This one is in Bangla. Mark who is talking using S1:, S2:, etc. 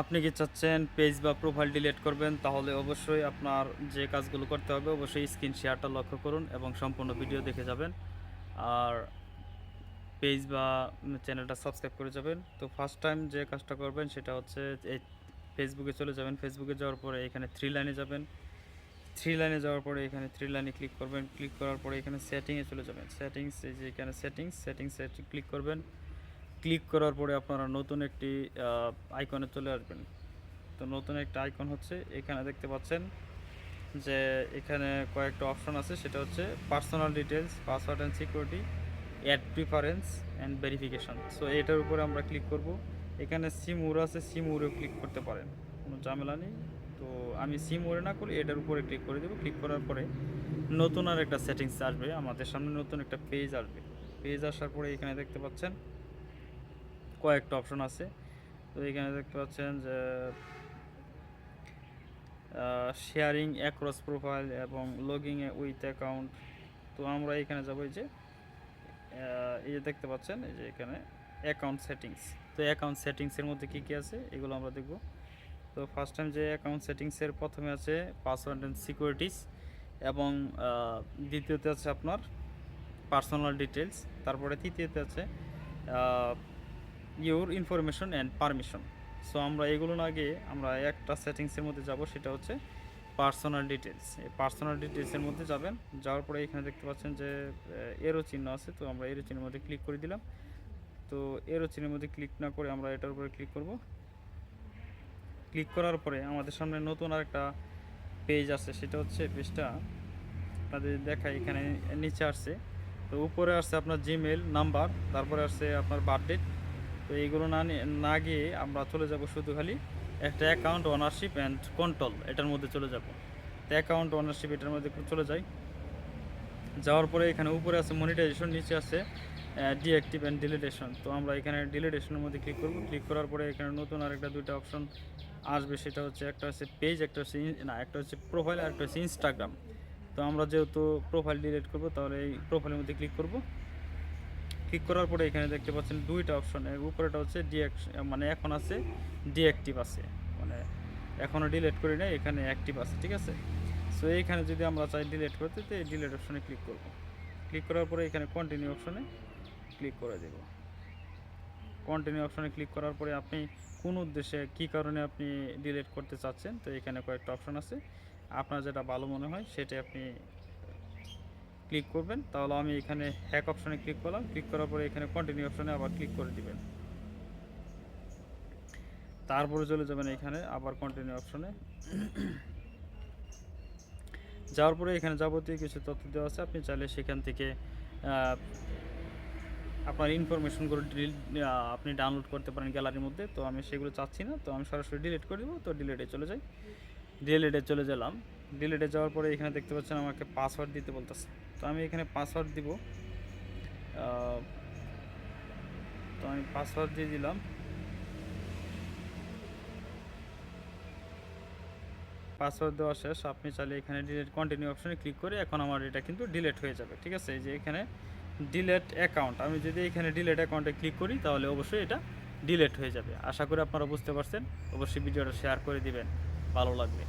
S1: আপনি কি চাচ্ছেন পেজ বা প্রোফাইল ডিলিট করবেন? তাহলে অবশ্যই আপনার যে কাজগুলো করতে হবে, অবশ্যই স্ক্রিন শেয়ারটা লক্ষ্য করুন এবং সম্পূর্ণ ভিডিও দেখে যাবেন। আর পেজ বা চ্যানেলটা সাবস্ক্রাইব করে যাবেন। তো ফার্স্ট টাইম যে কাজটা করবেন সেটা হচ্ছে এই ফেসবুকে চলে যাবেন। ফেসবুকে যাওয়ার পরে এখানে থ্রি লাইনে যাবেন। থ্রি লাইনে যাওয়ার পরে এখানে থ্রি লাইনে ক্লিক করবেন। ক্লিক করার পরে এখানে সেটিংয়ে চলে যাবেন। সেটিংস এই যে এখানে সেটিংস সেটিংসে ক্লিক করবেন। ক্লিক করার পরে আপনারা নতুন একটি আইকনে চলে আসবেন। তো নতুন একটা আইকন হচ্ছে, এখানে দেখতে পাচ্ছেন যে এখানে কয়েকটা অপশন আছে, সেটা হচ্ছে personal details password and security ad preferences and verification so এটার উপরে আমরা ক্লিক করব। এখানে সিম উর আছে সিম উরেও ক্লিক করতে পারেন, কোনো ঝামেলা নেই। তো আমি সিম উরে না করি, এটার উপরে ক্লিক করে দেবো। ক্লিক করার পরে নতুন আর একটা সেটিংস আসবে, আমাদের সামনে নতুন একটা পেজ আসবে। পেজ আসার পরে এখানে দেখতে পাচ্ছেন কয়েকটা অপশন আছে। তো এখানে দেখতে পাচ্ছেন যে শেয়ারিং অ্যাক্রস প্রোফাইল এবং লগিং উইথ অ্যাকাউন্ট তো আমরা এখানে যাব এই যে এই যে দেখতে পাচ্ছেন, এই যে এখানে অ্যাকাউন্ট সেটিংস তো অ্যাকাউন্ট সেটিংসের মধ্যে কী কী আছে, এগুলো আমরা দেখব। তো ফার্স্ট টাইম যে অ্যাকাউন্ট সেটিংসের প্রথমে আছে পাসওয়ার্ড অ্যান্ড সিকিউরিটিস এবং দ্বিতীয়তে আছে আপনার পার্সোনাল ডিটেলস তারপরে তৃতীয়তে আছে your information and permission so আমরা এগুলো না গিয়ে আমরা একটা সেটিংসের মধ্যে যাব, সেটা হচ্ছে পার্সোনাল ডিটেলস এই পার্সোনাল ডিটেলসের মধ্যে যাবেন, যাওয়ার পরে এখানে দেখতে পাচ্ছেন যে এরো চিহ্ন আছে, তো আমরা এরো চিহ্নের মধ্যে ক্লিক করে দিলাম। তো এরো চিহ্নের মধ্যে ক্লিক না করে আমরা এটার উপরে ক্লিক করব। ক্লিক করার পরে আমাদের সামনে নতুন আর একটা পেজ আছে, সেটা হচ্ছে পেজটা আপনাদের দেখাই, এখানে নিচে আসছে। তো উপরে আসছে আপনার জিমেল নাম্বার তারপরে আসছে আপনার বার্থডে তো এইগুলো না না গিয়ে আমরা চলে যাব শুধু খালি একটা অ্যাকাউন্ট ওনারশিপ অ্যান্ড কন্ট্রোল এটার মধ্যে চলে যাব। তো অ্যাকাউন্ট ওনারশিপ এটার মধ্যে চলে যাই। যাওয়ার পরে এখানে উপরে আছে মনিটাইজেশন নিচে আছে ডিঅ্যাক্টিভ অ্যান্ড ডিলিটেশন তো আমরা এখানে ডিলিটেশনের মধ্যে ক্লিক করব। ক্লিক করার পরে এখানে নতুন আরেকটা দুইটা অপশন আসবে। সেটা হচ্ছে একটা হচ্ছে পেজ একটা হচ্ছে না, একটা হচ্ছে প্রোফাইল আর একটা হচ্ছে ইনস্টাগ্রাম তো আমরা যেহেতু প্রোফাইল ডিলিট করব, তাহলে এই প্রোফাইলের মধ্যে ক্লিক করব। ক্লিক করার পরে এখানে দেখতে পাচ্ছেন দুইটা অপশন। উপরেটা হচ্ছে ডিঅ্যাকশন মানে এখন আছে ডিঅ্যাক্টিভ আছে। মানে এখনও ডিলিট করি নাই, এখানে অ্যাক্টিভ আছে, ঠিক আছে? সো এইখানে যদি আমরা চাই ডিলিট করতে, তো এই ডিলিট অপশনে ক্লিক করব। ক্লিক করার পরে এখানে কন্টিনিউ অপশনে ক্লিক করে দেব। কন্টিনিউ অপশনে ক্লিক করার পরে আপনি কোন উদ্দেশ্যে, কী কারণে আপনি ডিলিট করতে চাচ্ছেন, তো এখানে কয়েকটা অপশন আছে। আপনার যেটা ভালো মনে হয় সেটা আপনি ক্লিক করবেন, তাহলে আমি এখানে হ্যাক অপশানে ক্লিক করলাম, ক্লিক করার পরে এখানে কন্টিনিউ অপশানে আবার ক্লিক করে দিবেন। তারপরে চলে যাবেন এখানে আবার কন্টিনিউ অপশনে। যাওয়ার পরে এখানে যাবতীয় কিছু তথ্য দেওয়া আছে, আপনি চাইলে সেখান থেকে আপনার ইনফরমেশনগুলো ডিলিট আপনি ডাউনলোড করতে পারেন গ্যালারির মধ্যে। তো আমি সেগুলো চাচ্ছি না, তো আমি সরাসরি ডিলিট করে দেবো, তো ডিলিটে চলে যাই। ডিলিটে চলে গেলাম। ডিলিটে যাওয়ার পরে এখানে দেখতে পাচ্ছেন আমাকে পাসওয়ার্ড দিতে বলতেছে। তো আমি এখানে পাসওয়ার্ড দিব। তো আমি পাসওয়ার্ড দিয়ে দিলাম। পাসওয়ার্ড দেওয়া শেষ। আপনি চাইলে এখানে ডিলেট কন্টিনিউ অপশনে ক্লিক করে এখন আমার এটা কিন্তু ডিলেট হয়ে যাবে, ঠিক আছে? এই যে এখানে ডিলেট অ্যাকাউন্ট আমি যদি এখানে ডিলেট অ্যাকাউন্টে ক্লিক করি তাহলে অবশ্যই এটা ডিলেট হয়ে যাবে। আশা করি আপনারা বুঝতে পারছেন। অবশ্যই ভিডিওটা শেয়ার করে দিবেন। ভালো লাগবে।